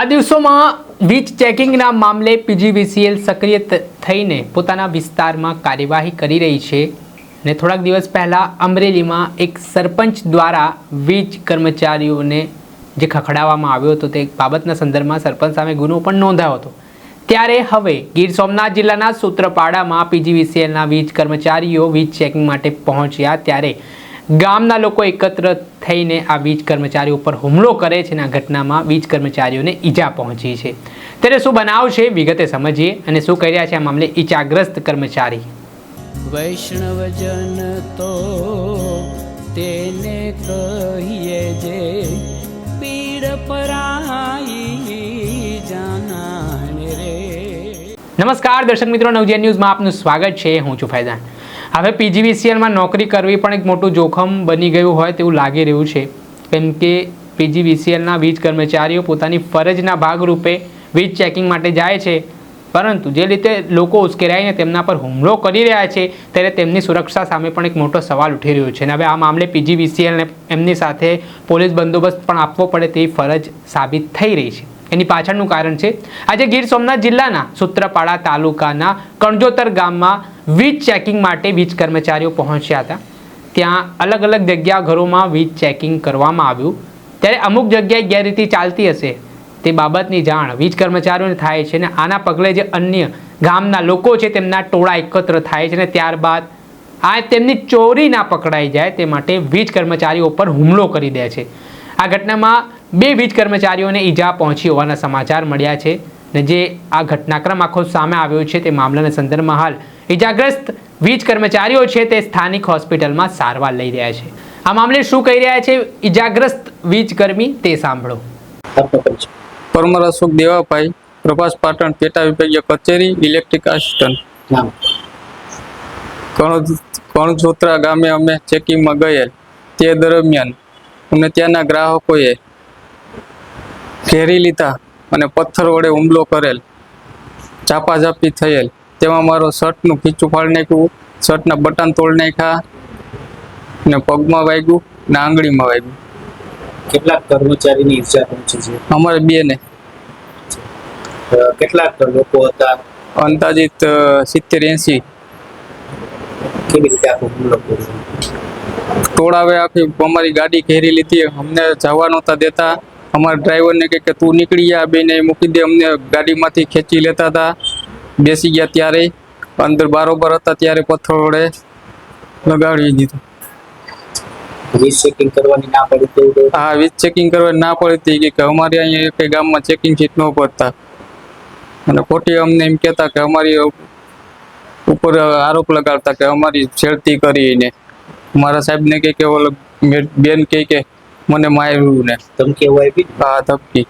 આ દિવસોમાં વીજ ચેકિંગના મામલે પીજીવીસીએલ સક્રિય થઈને પોતાના વિસ્તારમાં કાર્યવાહી કરી રહી છે ને થોડાક દિવસ પહેલાં અમરેલીમાં એક સરપંચ દ્વારા વીજ કર્મચારીઓને જે ખખડાવવામાં આવ્યો હતો તે બાબતના સંદર્ભમાં સરપંચ સામે ગુનો પણ નોંધાયો હતો. ત્યારે હવે ગીર સોમનાથ જિલ્લાના સૂત્રપાડામાં પીજીવીસીએલના વીજ કર્મચારીઓ વીજ ચેકિંગ માટે પહોંચ્યા ત્યારે ગામના લોકો એકત્ર થઈને આ વીજ કર્મચારીઓ ઉપર હુમલો કરે છે અને આ ઘટનામાં વીજ કર્મચારીઓને ઈજા પહોંચી છે. ત્યારે શું બનાવ છે વિગતે સમજીએ અને શું કરી રહ્યા છે આ મામલે ઈજાગ્રસ્ત કર્મચારી? વૈષ્ણવજન તો તેને કહીએ જે પીડ પરાઈ જાનાને રે. નમસ્કાર દર્શક મિત્રો નવજીવન ન્યૂઝમાં આપનું સ્વાગત છે. હું છું ફૈઝાન. હવે પીજીવીસીએલમાં નોકરી કરવી પણ એક મોટું જોખમ બની ગયું હોય તેવું લાગી રહ્યું છે. કેમ કે પીજીવીસીએલના વીજ કર્મચારીઓ પોતાની ફરજના ભાગરૂપે વીજ ચેકિંગ માટે જાય છે. પરંતુ જે રીતે લોકો ઉશ્કેરાઈને તેમના પર હુમલો કરી રહ્યા છે ત્યારે તેમની સુરક્ષા સામે પણ એક મોટો સવાલ ઉઠી રહ્યો છે અને હવે આ મામલે પીજીવીસીએલને એમની સાથે પોલીસ બંદોબસ્ત પણ આપવો પડે તેવી ફરજ સાબિત થઈ રહી છે. એની પાછળનું કારણ છે. આજે ગીર સોમનાથ જિલ્લાના સૂત્રપાડા તાલુકાના કણજોતર ગામમાં વીજ ચેકિંગ માટે વીજ કર્મચારીઓ પહોંચ્યા હતા. ત્યાં અલગ અલગ જગ્યા ઘરોમાં વીજ ચેકિંગ કરવામાં આવ્યું. ત્યારે અમુક જગ્યાએ ગેરરીતિ ચાલતી હશે તે બાબતની જાણ વીજ કર્મચારીઓને થાય છે અને આના પગલે જે અન્ય ગામના લોકો છે તેમના ટોળા એકત્ર થાય છે અને ત્યારબાદ આ તેમની ચોરી ના પકડાઈ જાય તે માટે વીજ કર્મચારીઓ પર હુમલો કરી દે છે. આ ઘટનામાં બે વીજ કર્મચારીઓને ઈજા પહોંચી હોવાના સમાચાર મળ્યા છે ને જે આ ઘટનાક્રમ આખો સામે આવ્યો છે તે મામલાના સંદર્ભમાં હાલ ઈજાગ્રસ્ત વીજ કર્મચારીઓ છે તે સ્થાનિક હોસ્પિટલમાં સારવાર લઈ રહ્યા છે. આ મામલે શું કહી રહ્યા છે ઈજાગ્રસ્ત વીજ કર્મી તે સાંભળો. પરમાર અશોક દેવાભાઈ પ્રભાસ પાટણ પેટા વિભાગીય કચેરી ઇલેક્ટ્રિક આસિસ્ટન્ટ. કણજોત્રા ગામે અમે ચેકિંગમાં ગયેલ. તે દરમિયાન અમને ત્યાંના ગ્રાહકોએ ઘેરી લીધા અને પથ્થર વડે હુમલો કરેલ. ઝાપાઝાપી થયેલ. તેમાં મારો શર્ટનું ખીચું ફાડી નાખ્યું શર્ટના બટન તોડી નાખ્યા ને પગમાં વાગ્યું ને આંગળીમાં વાગ્યું. કેટલાક કર્મચારીની ઈજા પહોંચી છે અમારે બેને. ને કેટલાક લોકો હતા? અંદાજિત સિત્તેર એંસી. કેવી રીતે આખો હુમલો કર્યો? ટોળાવે આખી અમારી ગાડી ઘેરી લીધી. અમને જવા નહોતા દેતા. અમારા ડ્રાઈવરને કહે કે તું નીકળી જા બેને મૂકી દે. અમને ગાડીમાંથી ખેંચી લેતા હતા. બેસી ગયા ત્યારે. અંદર બારોબર હતા ત્યારે પથ્થર વડે લગાડી દીધું. વીજ ચેકિંગ કરવાની ના પડી હા વીજ ચેકિંગ કરવાની ના પડતી કે- કે અમારે અહીંયા કઈ ગામમાં ચેકિંગ સીટ ન પડતા. અને ખોટી અમને એમ કહેતા કે અમારી ઉપર આરોપ લગાડતા કે અમારી છેડતી કરીને. મારા સાહેબને કહે કે ઓલો બેન કહે કે મને માર્યું ને. ધમકી એવું આપી હા ધમકી.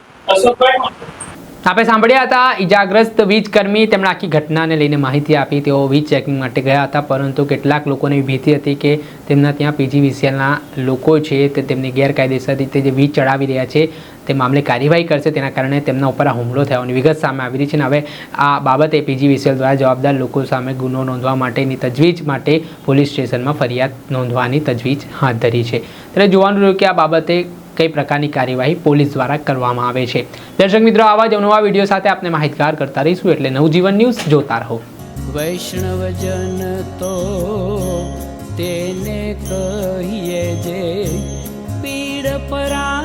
આપણે સાંભળ્યા હતા ઈજાગ્રસ્ત વીજ કર્મી તેમણે આખી ઘટનાને લઈને માહિતી આપી. તેઓ વીજ ચેકિંગ માટે ગયા હતા પરંતુ કેટલાક લોકોને ભીતી હતી કે તેમના ત્યાં પીજીવીસીએલના લોકો છે તે તેમની ગેરકાયદેસર રીતે જે વીજ ચડાવી રહ્યા છે તે મામલે કાર્યવાહી કરશે. તેના કારણે તેમના ઉપર આ હુમલો થયાની વિગત સામે આવી રહી છે અને હવે આ બાબતે પીજીવીસીએલ દ્વારા જવાબદાર લોકો સામે ગુનો નોંધવા માટેની તજવીજ માટે પોલીસ સ્ટેશનમાં ફરિયાદ નોંધવાની તજવીજ હાથ ધરી છે. ત્યારે જોવાનું રહ્યું કે આ બાબતે કઈ પ્રકારની કાર્યવાહી પોલીસ દ્વારા કરવામાં આવે છે. દર્શક મિત્રો, આવા જ નવા વીડિયો સાથે આપણે માહિતગાર કરતા રહીશું એટલે નવજીવન ન્યૂઝ જોતા રહો. વૈષ્ણવજન તો તેને કહીએ જે પીડ જાનાને